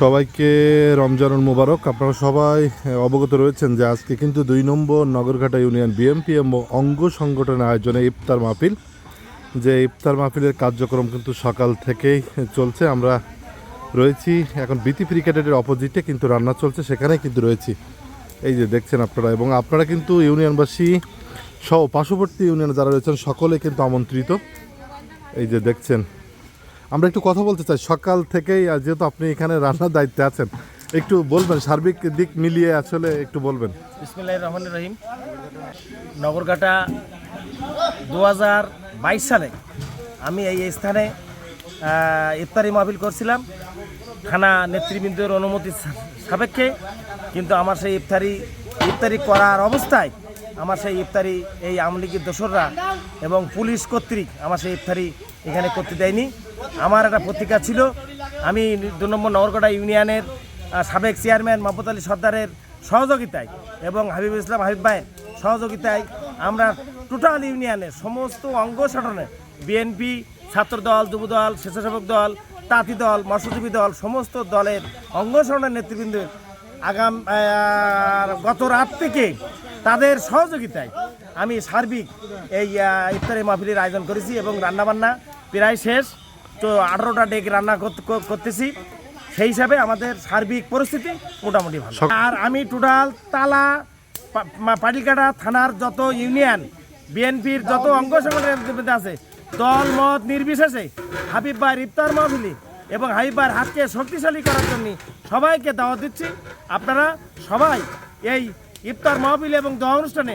সবাইকে রমজানুল মোবারক। আপনারা সবাই অবগত রয়েছেন যে আজকে কিন্তু দুই নম্বর নগরঘাটা ইউনিয়ন বিএমপি এবং অঙ্গ সংগঠনের আয়োজনে ইফতার মাহফিল। যে ইফতার মাহফিলের কার্যক্রম কিন্তু সকাল থেকেই চলছে। আমরা রয়েছি এখন বিতি ক্রিকেটের অপোজিটে কিন্তু রান্না চলছে সেখানে কিন্তু রয়েছি। এই যে দেখছেন আপনারা, এবং আপনারা কিন্তু ইউনিয়নবাসী সহ পার্শ্ববর্তী ইউনিয়নে যারা রয়েছেন সকলে কিন্তু আমন্ত্রিত। এই যে দেখছেন আমরা একটু কথা বলতে চাই। সকাল থেকেই যেহেতু আপনি এখানে রান্নার দায়িত্বে আছেন, একটু বলবেন, সার্বিক দিক মিলিয়ে আসলে একটু বলবেন। ইসমিল্লাহ রহমান রহিম। নগরঘাটা দু হাজার বাইশ সালে আমি এই স্থানে ইফতারি মাহফিল করছিলাম। থানা নেতৃবৃন্দের অনুমতি সাপেক্ষে, কিন্তু আমার সেই ইফতারি ইফতারি করার অবস্থায় আমার সেই ইফতারি, এই আওয়ামী লীগের দোসররা এবং পুলিশ কর্তৃক আমার সেই ইফতারি এখানে করতে দেয়নি। আমার একটা পত্রিকা ছিল। আমি দু নম্বর নগরকটা ইউনিয়নের সাবেক চেয়ারম্যান মোহাম্মদ আলী সর্দারের সহযোগিতায় এবং হাবিব ইসলাম হাবিব ভাইয়ের সহযোগিতায় আমরা টোটাল ইউনিয়নের সমস্ত অঙ্গ সংগঠনে বিএনপি ছাত্রদল যুবদল স্বেচ্ছাসেবক দল, তাঁতি দল, মৎস্যজীবী দল, সমস্ত দলের অঙ্গ সংগঠনের নেতৃবৃন্দের আগাম গত রাত থেকে তাদের সহযোগিতায় আমি সার্বিক এই ইফতারি মাহফিলের আয়োজন করেছি এবং রান্নাবান্না প্রায় শেষ। তো আঠারোটা ডেক রান্না করতে- করতেছি। সেই হিসাবে আমাদের সার্বিক পরিস্থিতি মোটামুটি ভালো। আর আমি টোটাল তালা পাটিকাটা থানার যত ইউনিয়ন বিএনপির যত অঙ্গ সংগঠনের আছে দল মত নির্বিশেষে হাবিব ভাইয়ের ইফতার মাহফিলি এবং হাবিব ভাইয়ের হাতকে শক্তিশালী করার জন্য সবাইকে দাওয়াত দিচ্ছি। আপনারা সবাই এই ইফতার মাহফিল এবং দোয়া অনুষ্ঠানে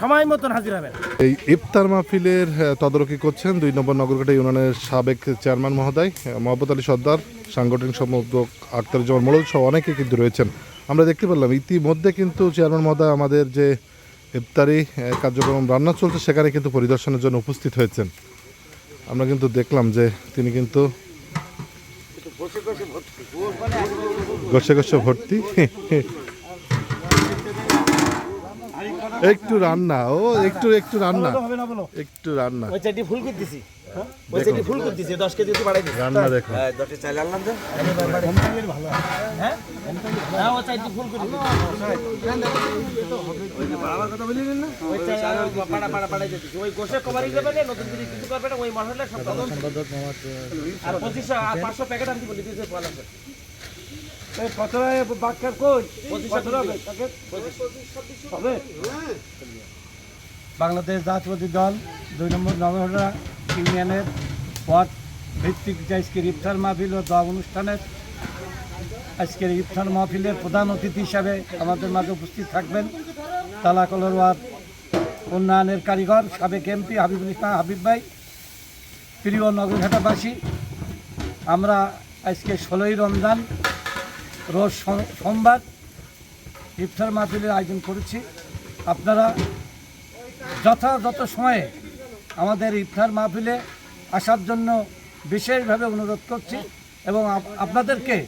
সময় মতন হাজির হবেন। এই ইফতার মাহফিলের তদারকি করছেন দুই নম্বর নগরঘাটা ইউনিয়নের সাবেক চেয়ারম্যান মহোদয় মোহাম্মদ আলী সর্দার সাংগঠনিক সম্পাদক আখতারুজ্জামান মোড়ল সহ অনেকে কিন্তু রয়েছেন। আমরা দেখতে পেলাম ইতিমধ্যে কিন্তু চেয়ারম্যান মহোদয় আমাদের যে ইফতারি কার্যক্রম রান্না চলছে সেখানে কিন্তু পরিদর্শনের জন্য উপস্থিত হয়েছেন। আমরা কিন্তু দেখলাম যে তিনি কিন্তু গসে গসে ভর্তি। একটু রান্না ও একটু একটু রান্না। একটু রান্না। ওই চারটি ফুল করে দিছি ওই চারটি ফুল করে দিছি দশ কেজি বাড়াই দিছি রান্না দেখো। হ্যাঁ হ্যাঁ? ও চারটি ফুল করে দিছি ওই চার- পাড়া পাড়া পাড়াই দিছি ওই গোশে কভারই দেবে না নতুন করে কিছু করবে না ওই মশলা সব আর পঁচিশশো আর পাঁচশো প্যাকেট আনতে বলি দিয়েছে পালা কত বাক্যার কই? পঁচিশশো হবে? বাংলাদেশ জাতীয়বাদী দল দুই নম্বর নগরহরা ইউনিয়নের পথ ভিত্তিক যে আজকের ইফতার মাহফিল ও দোয়া অনুষ্ঠানের আজকের ইফতার মাহফিলের প্রধান অতিথি হিসাবে আমাদের মাঝে উপস্থিত থাকবেন তালাকলর ওয়ার্ড উন্নয়নের কারিগর সাবেক এমপি হাবিবুল ইসলাম হাবিব ভাই। প্রিয় নগরঘাটাবাসী আমরা আজকে ষোলোই রমজান রোজ সোমবার ইফতার মাহফিলের আয়োজন করেছি। আপনারা যথাযথ সময়ে আমাদের ইফতার মাহফিলে আসার জন্য বিশেষভাবে অনুরোধ করছি এবং আপ- আপনাদেরকে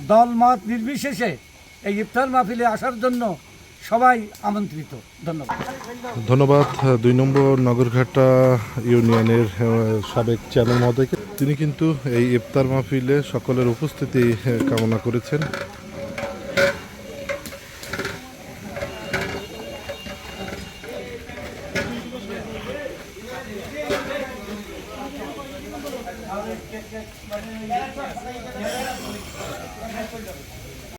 দলমত নির্বিশেষে এই ইফতার মাহফিলে আসার জন্য সবাই আমন্ত্রিত। ধন্যবাদ। ধন্যবাদ। দুই নম্বর নগরঘাটা ইউনিয়নের সাবেক চেয়ারম্যান মহোদয়কে। তিনি কিন্তু এই ইফতার মাহফিলে সকলের উপস্থিতি কামনা করেছেন।